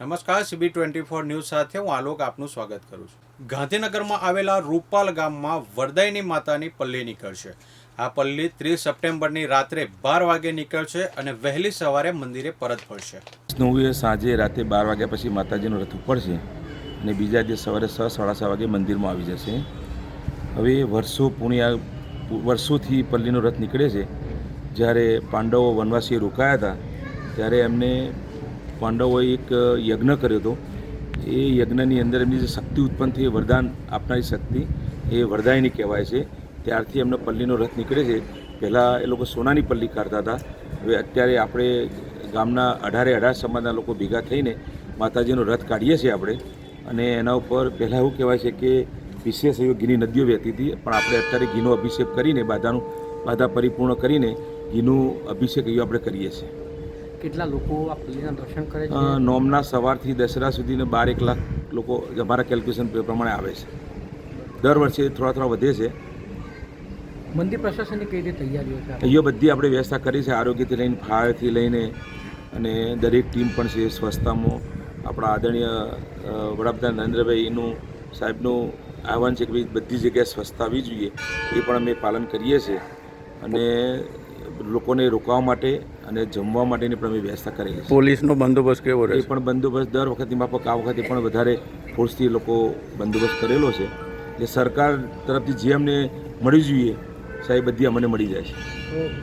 નમસ્કાર CB twenty four news સાથે હું આલોક આપનું સ્વાગત કરું છું. ગાંધીનગરમાં આવેલા રૂપાલ ગામમાં વરદાયની માતાની પલ્લી નીકળશે. આ પલ્લી ત્રીસ સપ્ટેમ્બરની રાત્રે બાર વાગે નીકળશે અને વહેલી સવારે મંદિરે પરત ફરશે. વૈષ્ણવીએ સાંજે રાતે બાર વાગ્યા પછી માતાજીનો રથ ઉપડશે અને બીજા દિવસ સવારે છ સાડા છ વાગે મંદિરમાં આવી જશે. હવે વર્ષો પુણ્યા, વર્ષોથી પલ્લીનો રથ નીકળે છે. જ્યારે પાંડવો વનવાસીએ રોકાયા હતા, ત્યારે એમને પાંડવોએ એક યજ્ઞ કર્યો હતો. એ યજ્ઞની અંદર એમની જે શક્તિ ઉત્પન્ન થઈ, એ વરદાન આપનારી શક્તિ, એ વરદાયની કહેવાય છે. ત્યારથી એમનો પલ્લીનો રથ નીકળે છે. પહેલાં એ લોકો સોનાની પલ્લી કાઢતા હતા. હવે અત્યારે આપણે ગામના અઢારે અઢાર સમાજના લોકો ભેગા થઈને માતાજીનો રથ કાઢીએ છીએ આપણે. અને એના ઉપર પહેલાં એવું કહેવાય છે કે વિશેષ એવી ઘીની નદીઓ વહેતી હતી, પણ આપણે અત્યારે ઘીનો અભિષેક કરીને, બાધાનું, બાધા પરિપૂર્ણ કરીને ઘીનું અભિષેક એવું આપણે કરીએ છીએ. કેટલા લોકો આ પલ્લીના દર્શન કરે છે? નોમના સવારથી દશેરા સુધીને બાર એક લાખ લોકો અમારા કેલ્ક્યુલેશન પ્રમાણે આવે છે. દર વર્ષે થોડા થોડા વધે છે. મંદિર પ્રશાસનની કઈ રીતે તૈયારીઓ છે? અહીંયા બધી આપણે વ્યવસ્થા કરી છે આરોગ્યથી લઈને ફાયરથી લઈને અને દરેક ટીમ પણ છે સ્વચ્છતામાં આપણા આદરણીય વડાપ્રધાન નરેન્દ્રભાઈનું સાહેબનું આહવાન છે કે ભાઈ બધી જગ્યાએ સ્વચ્છતા આવી જોઈએ એ પણ અમે પાલન કરીએ છીએ. અને લોકોને રોકાવા માટે અને જમવા માટેની પણ અમે વ્યવસ્થા કરેલી છે. પોલીસનો બંદોબસ્ત કેવો એ પણ બંદોબસ્ત દર વખતની માફક આ વખતે પણ વધારે ફોર્સથી લોકો બંદોબસ્ત કરેલો છે. એટલે સરકાર તરફથી જે અમને મળી જોઈએ સાહેબ બધી અમને મળી જાય છે.